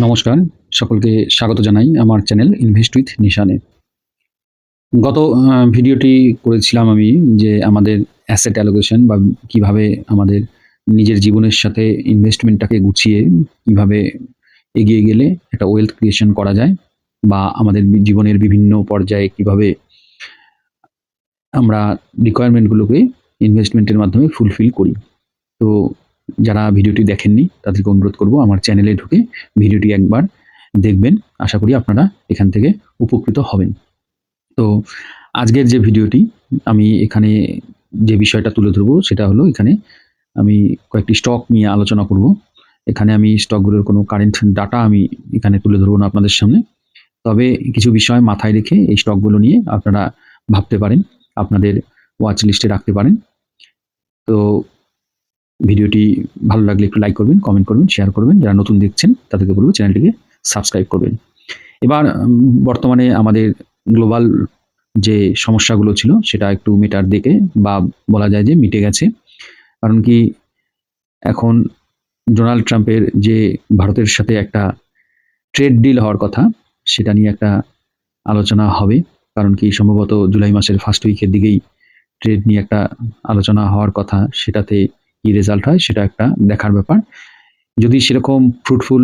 নমস্কার, সকলকে স্বাগত জানাই আমার চ্যানেল ইনভেস্ট উইথ নিশানে গত ভিডিওটি করেছিলাম আমি যে আমাদের অ্যাসেট অ্যালোকেশন বা কীভাবে আমাদের নিজের জীবনের সাথে ইনভেস্টমেন্টটাকে গুছিয়ে কীভাবে এগিয়ে গেলে একটা ওয়েলথ ক্রিয়েশন করা যায় বা আমাদের জীবনের বিভিন্ন পর্যায়ে কীভাবে আমরা রিকোয়ারমেন্টগুলোকে ইনভেস্টমেন্টের মাধ্যমে ফুলফিল করি। তো যারা ভিডিওটি দেখেননি, তাদেরকে অনুরোধ করব আমার চ্যানেলে ঢুকে ভিডিওটি একবার দেখবেন। আশা করি আপনারা এখান থেকে উপকৃত হবেন। তো আজকের যে ভিডিওটি, আমি এখানে যে বিষয়টা তুলে ধরবো সেটা হলো এখানে আমি কয়েকটি স্টক নিয়ে আলোচনা করব। এখানে আমি স্টকগুলোর কোনো কারেন্ট ডাটা আমি এখানে তুলে ধরবো না আপনাদের সামনে। তবে কিছু বিষয় মাথায় রেখে এই স্টকগুলো নিয়ে আপনারা ভাবতে পারেন, আপনাদের ওয়াচ লিস্টে রাখতে পারেন। তো ভিডিওটি ভালো লাগলে একটু লাইক করবেন কমেন্ট করবেন শেয়ার করবেন। যারা নতুন দেখছেন, তাদেরকে বলব চ্যানেলটিকে সাবস্ক্রাইব করবেন। এবার বর্তমানে আমাদের গ্লোবাল যে সমস্যাগুলো ছিল, সেটা একটু মেটার দিকে বা বলা যায় যে মিটে গেছে। কারণ কি, এখন ডোনাল্ড ট্রাম্পের যে ভারতের সাথে একটা ট্রেড ডিল হওয়ার কথা, সেটা নিয়ে একটা আলোচনা হবে। কারণ কি, সম্ভবত জুলাই মাসের ফার্স্ট উইকের দিকেই ট্রেড নিয়ে একটা আলোচনা হওয়ার কথা, সেটাতে কি রেজাল্ট হয় সেটা একটা দেখার ব্যাপার। যদি সেরকম ফ্রুটফুল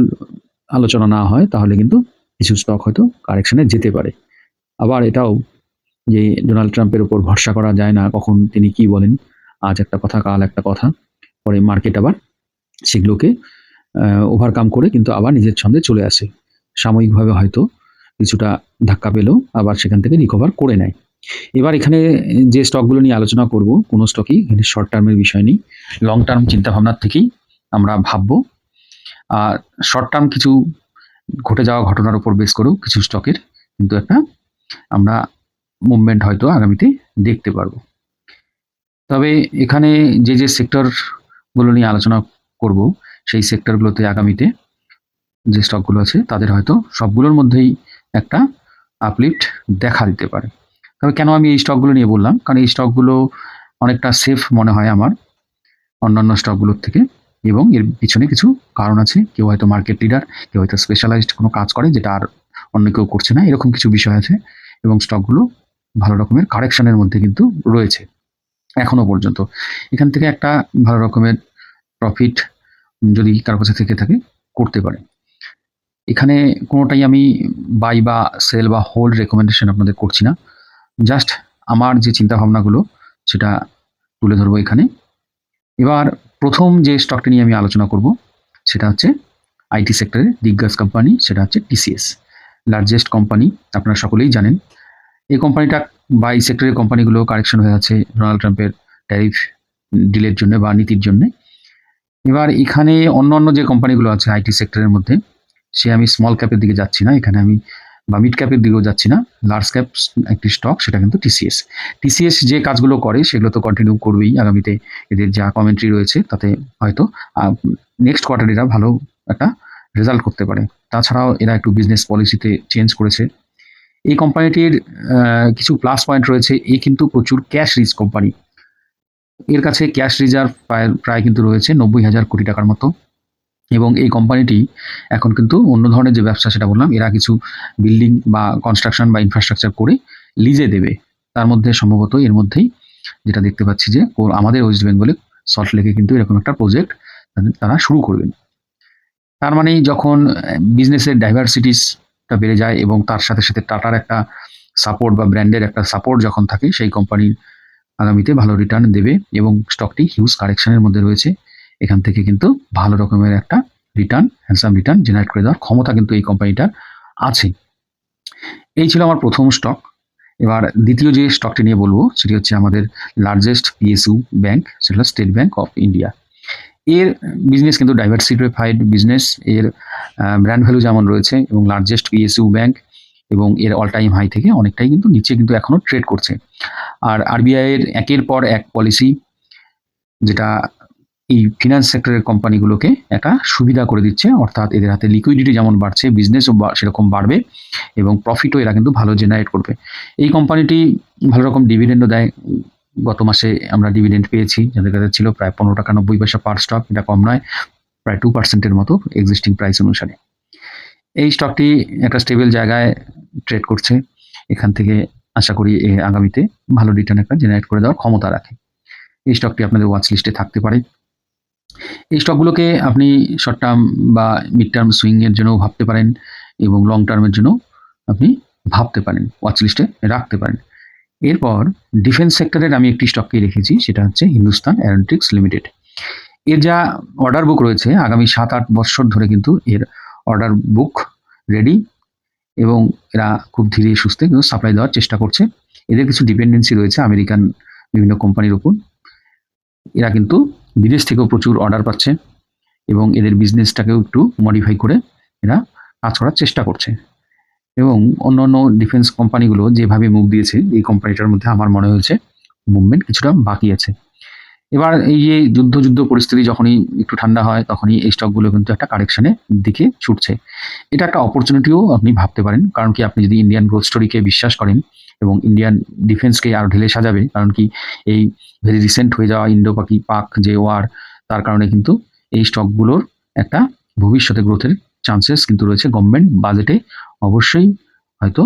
আলোচনা না হয়, তাহলে কিন্তু কিছু স্টক হয়তো কারেকশনে যেতে পারে। আবার এটাও যে ডোনাল্ড ট্রাম্পের উপর ভরসা করা যায় না, কখন তিনি কি বলেন, আজ একটা কথা, কাল একটা কথা, পরে মার্কেট আবার সেগুলোকে ওভারকাম করে কিন্তু আবার নিজের ছন্দে চলে আসে। সাময়িকভাবে হয়তো কিছুটা ধাক্কা পেলেও আবার সেখান থেকে রিকভার করে নেয়। এবার এখানে যে স্টকগুলো নিয়ে আলোচনা করব, কোনো স্টকই এখানে শর্ট টার্মের বিষয় নেই। লং টার্ম চিন্তাভাবনার থেকেই আমরা ভাববো। আর শর্ট টার্ম কিছু ঘটে যাওয়া ঘটনার উপর বেস করেও কিছু স্টকের কিন্তু একটা আমরা মুভমেন্ট হয়তো আগামীতে দেখতে পারব। তবে এখানে যে যে সেক্টরগুলো নিয়ে আলোচনা করব, সেই সেক্টরগুলোতে আগামীতে যে স্টকগুলো আছে, তাদের হয়তো সবগুলোর মধ্যেই একটা আপলিফট দেখা দিতে পারে। তবে কেন আমি এই স্টকগুলো নিয়ে বললাম? কারণ এই স্টকগুলো অনেকটা সেফ মনে হয় আমার অন্যান্য স্টকগুলোর থেকে এবং এর পিছনে কিছু কারণ আছে। কেউ হয়তো মার্কেট লিডার কেউ হয়তো স্পেশালাইজড কোনো কাজ করে যেটা আর অন্য কেউ করছে না। এরকম কিছু বিষয় আছে এবং স্টকগুলো ভালো রকমের কারেকশনের মধ্যে কিন্তু রয়েছে এখনও পর্যন্ত। এখান থেকে একটা ভালো রকমের প্রফিট যদি কারও কাছে থেকে থাকে, করতে পারে। এখানে কোনোটাই আমি বাই বা সেল বা হোল্ড রেকমেন্ডেশন আপনাদের করছি না। জাস্ট আমার যে চিন্তা ভাবনাগুলো সেটা তুলে ধরবো এখানে। এবার প্রথম যে স্টকটা নিয়ে আমি আলোচনা করব, সেটা হচ্ছে আইটি সেক্টরের দিগ্গজ কোম্পানি সেটা হচ্ছে টিসিএস লার্জেস্ট কোম্পানি আপনারা সকলেই জানেন। এই কোম্পানিটা বা এই সেক্টরের কোম্পানিগুলো কারেকশন হয়ে আছে ডোনাল্ড ট্রাম্পের ট্যারিফ ডিলের জন্য বা নীতির জন্য। এবার এখানে অন্য অন্য যে কোম্পানিগুলো আছে আইটি সেক্টরের মধ্যে, সে আমি স্মল ক্যাপের দিকে যাচ্ছি না। এখানে আমি বা মিড ক্যাপের দিকেও যাচ্ছি না লার্জ ক্যাপ একটি স্টক সেটা কিন্তু টিসিএস টিসিএস যে কাজগুলো করে, সেগুলো তো কন্টিনিউ করবেই আগামীতে। এদের যা কমেন্ট্রি রয়েছে, তাতে হয়তো নেক্সট কোয়ার্টার এরা ভালো একটা রেজাল্ট করতে পারে। তাছাড়াও এরা একটু বিজনেস পলিসিতে চেঞ্জ করেছে। এই কোম্পানিটির কিছু প্লাস পয়েন্ট রয়েছে। এ কিন্তু প্রচুর ক্যাশ রিচ কোম্পানি এর কাছে ক্যাশ রিজার্ভ প্রায় প্রায় কিন্তু রয়েছে নব্বই হাজার কোটি টাকার মতো। এবং এই কোম্পানিটি এখন কিন্তু অন্য ধরনের যে ব্যবসা সেটা বললাম, এরা কিছু বিল্ডিং বা কনস্ট্রাকশন বা ইনফ্রাস্ট্রাকচার করে লিজে দেবে। তার মধ্যে সম্ভবত এর মধ্যেই যেটা দেখতে পাচ্ছি যে আমাদের ওয়েস্ট বেঙ্গলে সল্ট লেকে কিন্তু এরকম একটা প্রজেক্ট তারা শুরু করবেন। তার মানে যখন বিজনেসের ডাইভার্সিটিসটা বেড়ে যায় এবং তার সাথে সাথে টাটার একটা সাপোর্ট বা ব্র্যান্ডের একটা সাপোর্ট যখন থাকে, সেই কোম্পানির আগামীতে ভালো রিটার্ন দেবে এবং স্টকটি হিউজ কারেকশনের মধ্যে রয়েছে। এখান থেকে কিন্তু ভালো রকমের একটা রিটার্ন হ্যান্ডসাম রিটার্ন জেনারেট করে দেওয়ার ক্ষমতা কিন্তু এই কোম্পানিটার আছে এই ছিল আমার প্রথম স্টক এবার দ্বিতীয় যে স্টকটি নিয়ে বলব, সেটি হচ্ছে আমাদের লার্জেস্ট পিএসইউ ব্যাংক সেটা হলো স্টেট ব্যাংক অফ ইন্ডিয়া এর বিজনেস কিন্তু ডাইভার্সিফাইড বিজনেস এর ব্র্যান্ড ভ্যালু যেমন রয়েছে এবং লার্জেস্ট পিএসইউ ব্যাংক এবং এর অল টাইম হাই থেকে অনেকটাই কিন্তু নিচে কিন্তু এখনও ট্রেড করছে। আর আরবিআই এর একের পর এক পলিসি যেটা এই ফিনান্স সেক্টরের কোম্পানিগুলোকে একটা সুবিধা করে দিচ্ছে, অর্থাৎ এদের হাতে লিকুইডিটি যেমন বাড়ছে বিজনেসও সেরকম বাড়বে এবং প্রফিটও এরা কিন্তু ভালো জেনারেট করবে। এই কোম্পানিটি ভালো রকম ডিভিডেন্ডও দেয়। গত মাসে আমরা ডিভিডেন্ড পেয়েছি, যাদের কাছে ছিল প্রায় পনেরো টাকা নব্বই পয়সা পার স্টক এটা কম নয়, প্রায় টু পার্সেন্টের মতো এক্সিস্টিং প্রাইস অনুসারে। এই স্টকটি একটা স্টেবল জায়গায় ট্রেড করছে। এখান থেকে আশা করি আগামীতে ভালো রিটার্ন একটা জেনারেট করে দেওয়ার ক্ষমতা রাখে। এই স্টকটি আপনাদের ওয়াচ লিস্টে থাকতে পারে। এই স্টকগুলোকে আপনি শর্ট টার্ম বা মিড টার্ম সুইংয়ের জন্যও ভাবতে পারেন এবং লং টার্মের জন্য আপনি ভাবতে পারেন ওয়াচ লিস্টে রাখতে পারেন। এরপর ডিফেন্স সেক্টরের আমি একটি স্টককে রেখেছি, সেটা হচ্ছে হিন্দুস্তান অ্যারোনটিক্স লিমিটেড এর যা অর্ডার বুক রয়েছে, আগামী সাত আট বছর ধরে কিন্তু এর অর্ডার বুক রেডি এবং এরা খুব ধীরে সুস্থে কিন্তু সাপ্লাই দেওয়ার চেষ্টা করছে। এদের কিছু ডিপেন্ডেন্সি রয়েছে আমেরিকান বিভিন্ন কোম্পানির উপর এরা কিন্তু বিদেশ থেকেও প্রচুর অর্ডার পাচ্ছে এবং এদের বিজনেসটাকেও একটু মডিফাই করে এরা কাজ করার চেষ্টা করছে। এবং অন্য অন্য ডিফেন্স কোম্পানিগুলো যেভাবে মুভ দিয়েছে, এই কোম্পানিটার মধ্যে আমার মনে হয়েছে মুভমেন্ট কিছুটা বাকি আছে। এবার এই যে যুদ্ধ যুদ্ধ পরিস্থিতি যখনই একটু ঠান্ডা হয়, তখনই এই স্টকগুলো কিন্তু একটা কারেকশনের দিকে ছুটছে। এটা একটা অপরচুনিটিও আপনি ভাবতে পারেন, কারণ কি আপনি যদি ইন্ডিয়ান গ্রোথ স্টোরিকে বিশ্বাস করেন এবং ইন্ডিয়ান ডিফেন্সকে আরও ঢেলে সাজাবে। কারণ কি, এই ভেরি রিসেন্ট হয়ে যাওয়া ইন্ডো পাকি পাক যে ওয়ার তার কারণে কিন্তু এই স্টকগুলোর একটা ভবিষ্যতে গ্রোথের চান্সেস কিন্তু রয়েছে। গভর্নমেন্ট বাজেটে অবশ্যই হয়তো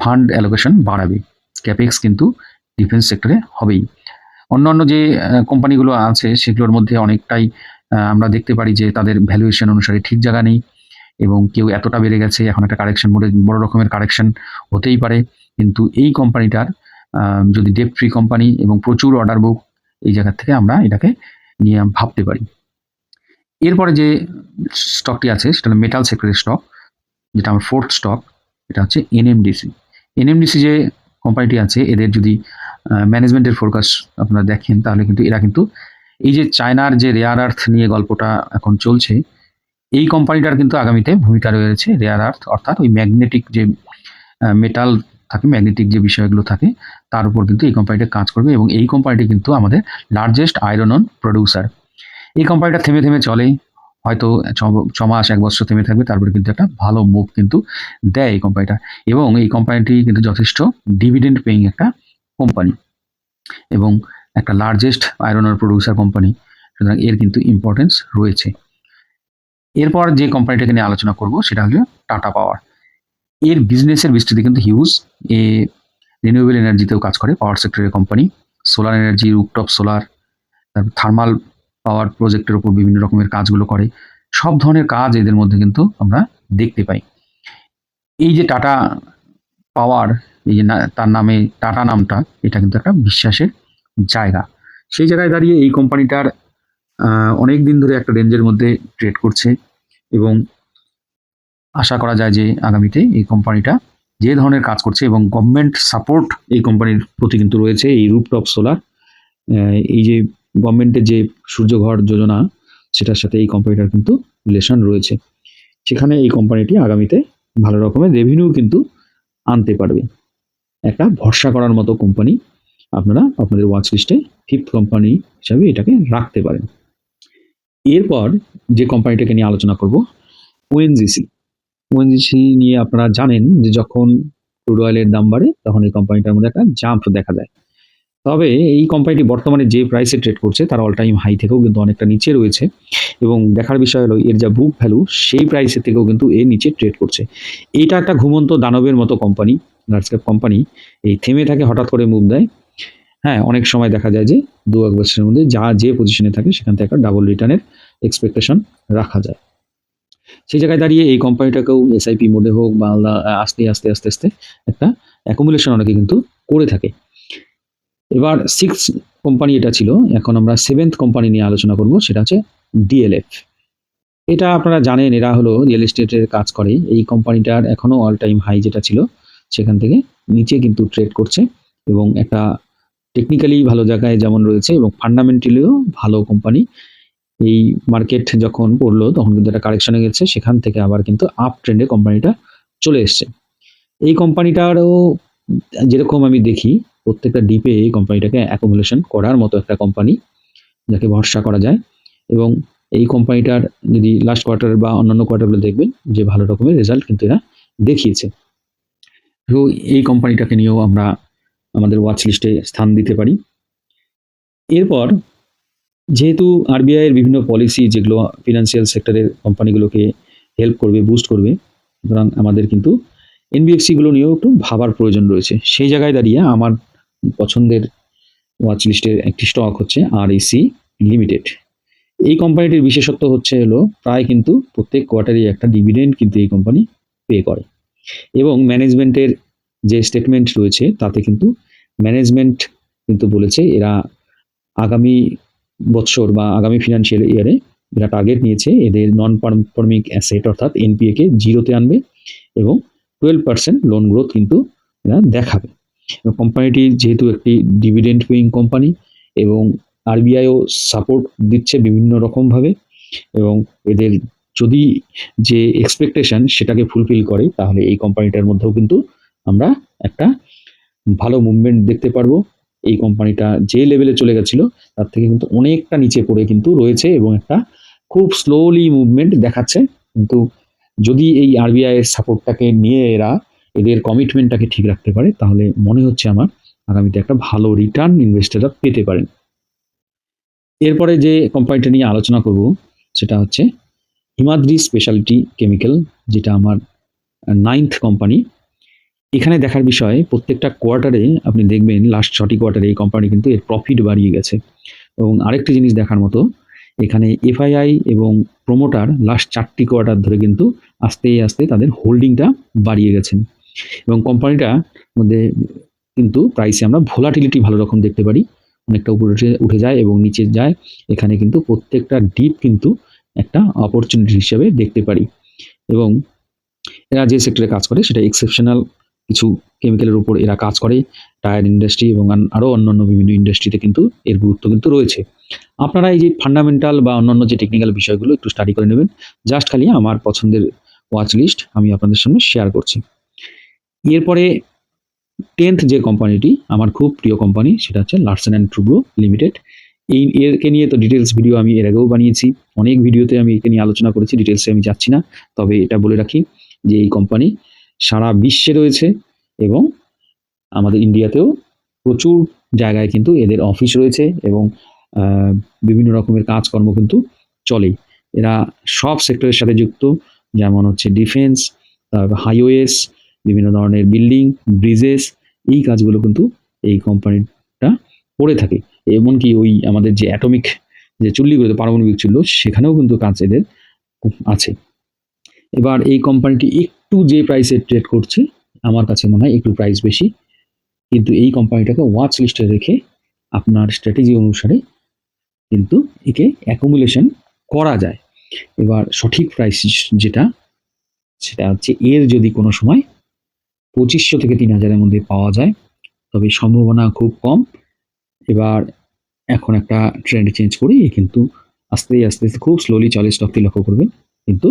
ফান্ড অ্যালোকেশন বাড়াবে। ক্যাপেক্স কিন্তু ডিফেন্স সেক্টরে হবেই। অন্যান্য যে কোম্পানিগুলো আছে, সেগুলোর মধ্যে অনেকটাই আমরা দেখতে পারি যে তাদের ভ্যালুয়েশন অনুসারে ঠিক জায়গা নেই এবং কেউ এতটা বেড়ে গেছে। এখন একটা কারেকশন বড় রকমের কারেকশন হতেই পারে। কিন্তু এই কোম্পানিটার যদি ডেপ ফ্রি কোম্পানি এবং প্রচুর অর্ডার বুক এই জায়গা থেকে আমরা এটাকে নিয়ে ভাবতে পারি। এরপরে যে স্টকটি আছে, সেটা হলো মেটাল সেক্টরের স্টক যেটা আমার ফোর্থ স্টক এটা হচ্ছে এনএমডিসি এনএমডিসি যে কোম্পানিটি আছে, এদের যদি ম্যানেজমেন্টের ফোরকাস্ট আপনারা দেখেন, তাহলে কিন্তু এরা কিন্তু এই যে চায়নার যে রেয়ার আর্থ নিয়ে গল্পটা এখন চলছে, এই কোম্পানিটার কিন্তু আগামীতে ভূমিকা রয়েছে রেয়ার আর্থ অর্থাৎ ওই ম্যাগনেটিক যে মেটাল থাকে ম্যাগনেটিক যে বিষয়গুলো থাকে, তার উপর কিন্তু এই কোম্পানিটা কাজ করবে এবং এই কোম্পানিটি কিন্তু আমাদের লার্জেস্ট আয়রন অন প্রডিউসার এই কোম্পানিটা থেমে থেমে চলে, হয়তো ছ- মাস, এক বছর থেমে থাকবে, তারপরে কিন্তু একটা ভালো মুভ কিন্তু দেয় এই কোম্পানিটা এবং এই কোম্পানিটি কিন্তু যথেষ্ট ডিভিডেন্ড পেইং একটা কোম্পানি এবং একটা largest iron ore producer company সুতরাং এর কিন্তু ইম্পর্টেন্স রয়েছে। এরপর যে কোম্পানিটাকে নিয়ে আলোচনা করব, সেটা হলো টাটা পাওয়ার এর বিজনেসের বিস্তৃতি কিন্তু হিউজ এ রিনিউয়েবল এনার্জিতেও কাজ করে পাওয়ার সেক্টরের company solar energy rooftop solar তারপর থার্মাল পাওয়ার প্রজেক্টের উপর বিভিন্ন রকমের কাজগুলো করে। সব ধরনের কাজ এদের মধ্যে কিন্তু আমরা দেখতে পাই। এই যে টাটা পাওয়ার এই যে তার নামে টাটা নামটা, এটা কিন্তু একটা বিশ্বাসের জায়গা। সেই জায়গায় দাঁড়িয়ে এই কোম্পানিটার অনেক দিন ধরে একটা রেঞ্জের মধ্যে ট্রেড করছে এবং আশা করা যায় যে আগামীতে এই কোম্পানিটা যে ধরনের কাজ করছে এবং গভর্নমেন্ট সাপোর্ট এই কোম্পানির প্রতি কিন্তু রয়েছে, এই রুপটপ সোলার এই যে গভর্নমেন্টের যে সূর্যঘর যোজনা, সেটার সাথে এই কোম্পানিটার কিন্তু রিলেশন রয়েছে। সেখানে এই কোম্পানিটি আগামীতে ভালো রকমের রেভিনিউ কিন্তু আনতে পারবে। একটা ভরসা করার মতো কোম্পানি আপনারা আপনাদের ওয়াচ লিস্টে ফিফথ কোম্পানি হিসাবে এটাকে রাখতে পারেন। এরপর যে কোম্পানিটাকে নিয়ে আলোচনা করব ওএনজিসি ওএনজিসি নিয়ে আপনারা জানেন যে যখন ক্রুড অয়েলের দাম বাড়ে, তখন এই কোম্পানিটার মধ্যে একটা জাম্প দেখা যায়। তবে এই কোম্পানিটি বর্তমানে যে প্রাইসে ট্রেড করছে, তার অল টাইম হাই থেকেও কিন্তু অনেকটা নিচে রয়েছে এবং দেখার বিষয় হলো, এর যা বুক ভ্যালু সেই প্রাইসের থেকেও কিন্তু এর নিচে ট্রেড করছে। এটা একটা ঘুমন্ত দানবের মতো কোম্পানি লার্জ ক্যাপ কোম্পানি। এই থেমে থাকে, হঠাৎ করে মুভ দেয়। হ্যাঁ অনেক সময় দেখা যায় যে দু এক বছরের মধ্যে যা যে পজিশনে থাকে, সেখান থেকে একটা ডাবল রিটার্নের এক্সপেকটেশন রাখা যায়। সেই জায়গায় দাঁড়িয়ে এই কোম্পানিটাকেও এসআইপি মোডে হোক বা আলাদা আস্তে আস্তে আস্তে আস্তে একটা অ্যাকুমুলেশন অনেকে কিন্তু করে থাকে। এবার সিক্স কোম্পানি এটা ছিল, এখন আমরা সেভেন্থ কোম্পানি নিয়ে আলোচনা করব, সেটা হচ্ছে ডিএলএফ এটা আপনারা জানেন, এরা হলো রিয়েল এস্টেটের কাজ করে। এই কোম্পানিটার এখনও অল টাইম হাই যেটা ছিল, সেখান থেকে নিচে কিন্তু ট্রেড করছে এবং একটা টেকনিক্যালি ভালো জায়গায় যেমন রয়েছে এবং ফান্ডামেন্টালিও ভালো কোম্পানি এই মার্কেট যখন পড়ল, তখন কিন্তু একটা কারেকশনে গেছে। সেখান থেকে আবার কিন্তু আপ ট্রেন্ডে কোম্পানিটা চলে এসছে। এই কোম্পানিটারও যেরকম আমি দেখি, প্রত্যেকটা ডিপে এই কোম্পানিটাকে অ্যাকুমুলেশন করার মতো একটা কোম্পানি যাকে ভরসা করা যায়। এবং এই কোম্পানিটার যদি লাস্ট কোয়ার্টার বা অন্যান্য কোয়ার্টারগুলো দেখবেন, যে ভালো রকমের রেজাল্ট কিন্তু এরা দেখিয়েছে। তো এই কোম্পানিটাকে নিয়েও আমরা আমাদের ওয়াচ লিস্টে স্থান দিতে পারি। এরপর যেহেতু আরবিআই এর বিভিন্ন পলিসি যেগুলো ফিনান্সিয়াল সেক্টরের কোম্পানিগুলোকে হেল্প করবে বুস্ট করবে, সুতরাং আমাদের কিন্তু এনবিএফসিগুলো নিয়েও একটু ভাবার প্রয়োজন রয়েছে। সেই জায়গায় দাঁড়িয়ে আমার পছন্দের ওয়াচ লিস্টের একটি স্টক হচ্ছে আর এসি লিমিটেড এই কোম্পানিটির বিশেষত্ব হচ্ছে হলো, প্রায় কিন্তু প্রত্যেক কোয়ার্টারে একটা ডিভিডেন্ড কিন্তু এই কোম্পানি পে করে। এবং ম্যানেজমেন্টের যে স্টেটমেন্ট রয়েছে, তাতে কিন্তু ম্যানেজমেন্ট কিন্তু বলেছে, এরা আগামী বৎসর বা আগামী ফিনান্সিয়াল ইয়ারে এরা টার্গেট নিয়েছে, এদের নন পারফর্মিং অ্যাসেট অর্থাৎ এনপিএ কে জিরোতে আনবে এবং টুয়েলভ পার্সেন্ট লোন গ্রোথ কিন্তু এরা দেখাবে। কোম্পানিটি যেহেতু একটি ডিভিডেন্ড পেইং কোম্পানি এবং আরবিআইও সাপোর্ট দিচ্ছে বিভিন্ন রকমভাবে এবং এদের যদি যে এক্সপেকটেশন সেটাকে ফুলফিল করে, তাহলে এই কোম্পানিটার মধ্যেও কিন্তু আমরা একটা ভালো মুভমেন্ট দেখতে পারব। এই কোম্পানিটা যে লেভেলে চলে গেছিল, তার থেকে কিন্তু অনেকটা নিচে পড়ে কিন্তু রয়েছে এবং একটা খুব স্লোলি মুভমেন্ট দেখাচ্ছে। কিন্তু যদি এই আরবিআই এর সাপোর্টটাকে নিয়ে এরা, এদের কমিটমেন্টটাকে ঠিক রাখতে পারে, তাহলে মনে হচ্ছে আমার আগামীতে একটা ভালো রিটার্ন ইনভেস্টাররা পেতে পারেন। এরপরে যে কোম্পানিটা নিয়ে আলোচনা করব, সেটা হচ্ছে হিমাদ্রি স্পেশালিটি কেমিক্যাল যেটা আমার নাইন্থ কোম্পানি। এখানে দেখার বিষয়, প্রত্যেকটা কোয়ার্টারে আপনি দেখবেন লাস্ট ছটি কোয়ার্টারে এই কোম্পানি কিন্তু এর প্রফিট বাড়িয়ে গেছে। এবং আরেকটি জিনিস দেখার মতো, এখানে এফআইআই এবং প্রোমোটার লাস্ট চারটি কোয়ার্টার ধরে কিন্তু আস্তে আস্তে তাদের হোল্ডিংটা বাড়িয়ে গেছেন। এবং কোম্পানিটার মধ্যে কিন্তু প্রাইসে আমরা ভোলাটিলিটি ভালো রকম দেখতে পারি। অনেকটা উপরে উঠে উঠে যায় এবং নিচে যায়। এখানে কিন্তু প্রত্যেকটা ডিপ কিন্তু একটা অপরচুনিটি হিসেবে দেখতে পারি। এবং এরা যে সেক্টরে কাজ করে সেটা এক্সেপশনাল কিছু কেমিক্যালের উপর এরা কাজ করে টায়ার ইন্ডাস্ট্রি এবং আরও অন্যান্য বিভিন্ন ইন্ডাস্ট্রিতে কিন্তু এর গুরুত্ব কিন্তু রয়েছে। আপনারা এই যে ফান্ডামেন্টাল বা অন্যান্য যে টেকনিক্যাল বিষয়গুলো একটু স্টাডি করে নেবেন। জাস্ট খালি আমার পছন্দের ওয়াচ লিস্ট আমি আপনাদের সামনে শেয়ার করছি। এরপরে টেন্থ যে কোম্পানিটি আমার খুব প্রিয় কোম্পানি সেটা হচ্ছে লার্সেন অ্যান্ড ট্রুব্রো লিমিটেড এই, এরকে নিয়ে তো ডিটেলস ভিডিও আমি এর আগেও বানিয়েছি। অনেক ভিডিওতে আমি একে নিয়ে আলোচনা করেছি ডিটেলসে আমি যাচ্ছি না। তবে এটা বলে রাখি যে এই কোম্পানি সারা বিশ্বে রয়েছে এবং আমাদের ইন্ডিয়াতেও প্রচুর জায়গায় কিন্তু এদের অফিস রয়েছে এবং বিভিন্ন রকমের কাজকর্ম কিন্তু চলেই। এরা সব সেক্টরের সাথে যুক্ত, যেমন হচ্ছে ডিফেন্স তারপর হাইওয়েস বিভিন্ন ধরনের বিল্ডিং ব্রিজেস এই কাজগুলো কিন্তু এই কোম্পানিটা করে থাকে। এমনকি ওই আমাদের যে অ্যাটমিক যে চুল্লিগুলোতে পারমাণবিক চুল্ল, সেখানেও কিন্তু কাজ এদের আছে। এবার এই কোম্পানিটি একটু যে প্রাইসে ট্রেড করছে, আমার কাছে মনে হয় একটু প্রাইস বেশি। কিন্তু এই কোম্পানিটাকে ওয়াচ লিস্টে রেখে আপনার স্ট্র্যাটেজি অনুসারে কিন্তু একে অ্যাকুমুলেশন করা যায়। এবার সঠিক প্রাইস যেটা, সেটা হচ্ছে এর যদি কোনো সময় পঁচিশশো থেকে তিন হাজারের মধ্যে পাওয়া যায়, তবে সম্ভাবনা খুব কম। এবার এখন একটা ট্রেন্ড চেঞ্জ করে কিন্তু আস্তে আস্তে খুব স্লোলি চলে স্টকটি লক্ষ্য করবেন। কিন্তু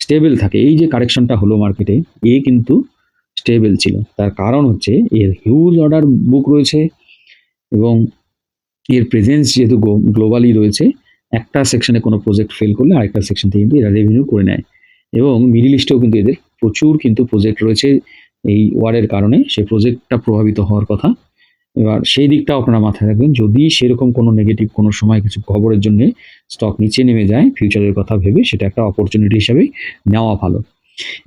স্টেবল থাকে। এই যে কারেকশনটা হলো মার্কেটে, এ কিন্তু স্টেবল ছিল। তার কারণ হচ্ছে, এর হিউজ অর্ডার বুক রয়েছে এবং এর প্রেজেন্স যেহেতু গ্লোবালি রয়েছে, একটা সেকশনে কোনো প্রজেক্ট ফেল করলে আরেকটা সেকশন থেকে কিন্তু এরা রেভিনিউ করে নেয়। এবং মিডিল ইস্টেও কিন্তু এদের প্রচুর কিন্তু প্রজেক্ট রয়েছে। এই ওয়ারের কারণে সেই প্রজেক্টটা প্রভাবিত হওয়ার কথা। এবার সেই দিকটাও আপনারা মাথায় রাখবেন, যদি সেরকম কোনো নেগেটিভ কোনো সময় কিছু খবরের জন্য স্টক নিচে নেমে যায় ফিউচারের কথা ভেবে সেটা একটা অপরচুনিটি হিসেবে নেওয়া ভালো।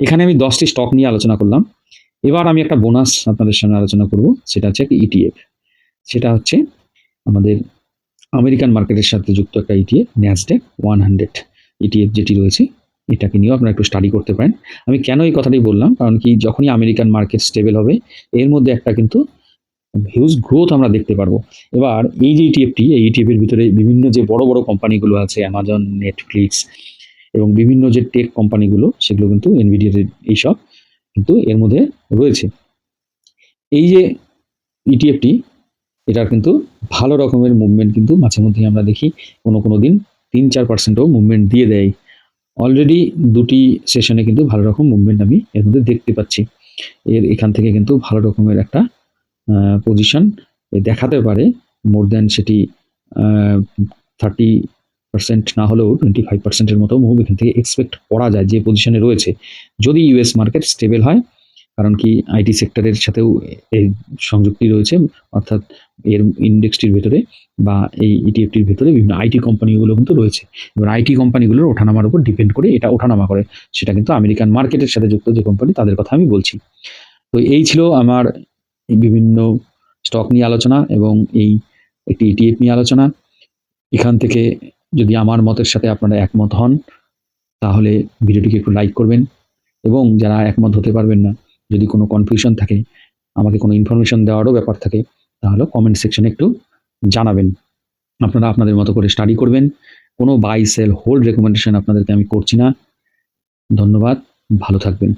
এখানে আমি দশটি স্টক নিয়ে আলোচনা করলাম। এবার আমি একটা বোনাস আপনাদের সামনে আলোচনা করব, সেটা হচ্ছে একটা ইটিএফ সেটা হচ্ছে আমাদের আমেরিকান মার্কেটের সাথে যুক্ত একটা ETF Nasdaq one hundred ETF যেটি রয়েছে, এটাকে নিয়েও আপনারা একটু স্টাডি করতে পারেন। আমি কেন এই কথাটি বললাম? কারণ কি যখনই আমেরিকান মার্কেট স্টেবল হবে, এর মধ্যে একটা কিন্তু হিউজ গ্রোথ আমরা দেখতে পারব। এবার এই যে ইটিএফটি এই ETF এর ভিতরে বিভিন্ন যে বড় বড় কোম্পানিগুলো আছে অ্যামাজন নেটফ্লিক্স এবং বিভিন্ন যে টেক কোম্পানিগুলো, সেগুলো কিন্তু এনভিডিয়ার এইসব কিন্তু এর মধ্যে রয়েছে। এই যে ইটিএফটি এটার কিন্তু ভালো রকমের মুভমেন্ট কিন্তু মাঝে মধ্যেই আমরা দেখি। কোনো কোনো দিন তিন চার পার্সেন্টও মুভমেন্ট দিয়ে দেয়। অলরেডি দুটি সেশনে কিন্তু ভালো রকম মুভমেন্ট আমি এর মধ্যে দেখতে পাচ্ছি। এর এখান থেকে কিন্তু ভালো রকমের একটা পজিশন দেখাতে পারে মোর দ্যান সেটি থার্টি পার্সেন্ট না হলেও টোয়েন্টি ফাইভ পার্সেন্টের মতো মুভ এখান থেকে এক্সপেক্ট করা যায় যে পজিশনে রয়েছে। যদি ইউএস মার্কেট স্টেবল হয়, কারণ কি আইটি সেক্টরের সাথেও এর সংযুক্তি রয়েছে, অর্থাৎ এর ইন্ডেক্সটির ভেতরে বা এই ইটিএফটির ভেতরে বিভিন্ন আইটি কোম্পানিগুলো কিন্তু রয়েছে। এবার আইটি কোম্পানিগুলোর ওঠানামার উপর ডিপেন্ড করে এটা ওঠানামা করে। সেটা কিন্তু আমেরিকান মার্কেটের সাথে যুক্ত যে কোম্পানি তাদের কথা আমি বলছি। তো এই ছিল আমার বিভিন্ন স্টক নিয়ে আলোচনা এবং এই একটি ইটিএফ নিয়ে আলোচনা। এখান থেকে যদি আমার মতের সাথে আপনারা একমত হন, তাহলে ভিডিওটিকে একটু লাইক করবেন এবং যারা একমত হতে পারবেন না, যদি কোনো কনফিউশন থাকে, আমাকে কোনো ইনফরমেশন দেওয়ারও ব্যাপার থাকে, তাহলে কমেন্ট সেকশনে একটু জানাবেন। আপনারা আপনাদের মতো করে স্টাডি করবেন। কোনো বাই সেল হোল্ড রেকমেন্ডেশন আপনাদেরকে আমি করছি না। ধন্যবাদ, ভালো থাকবেন।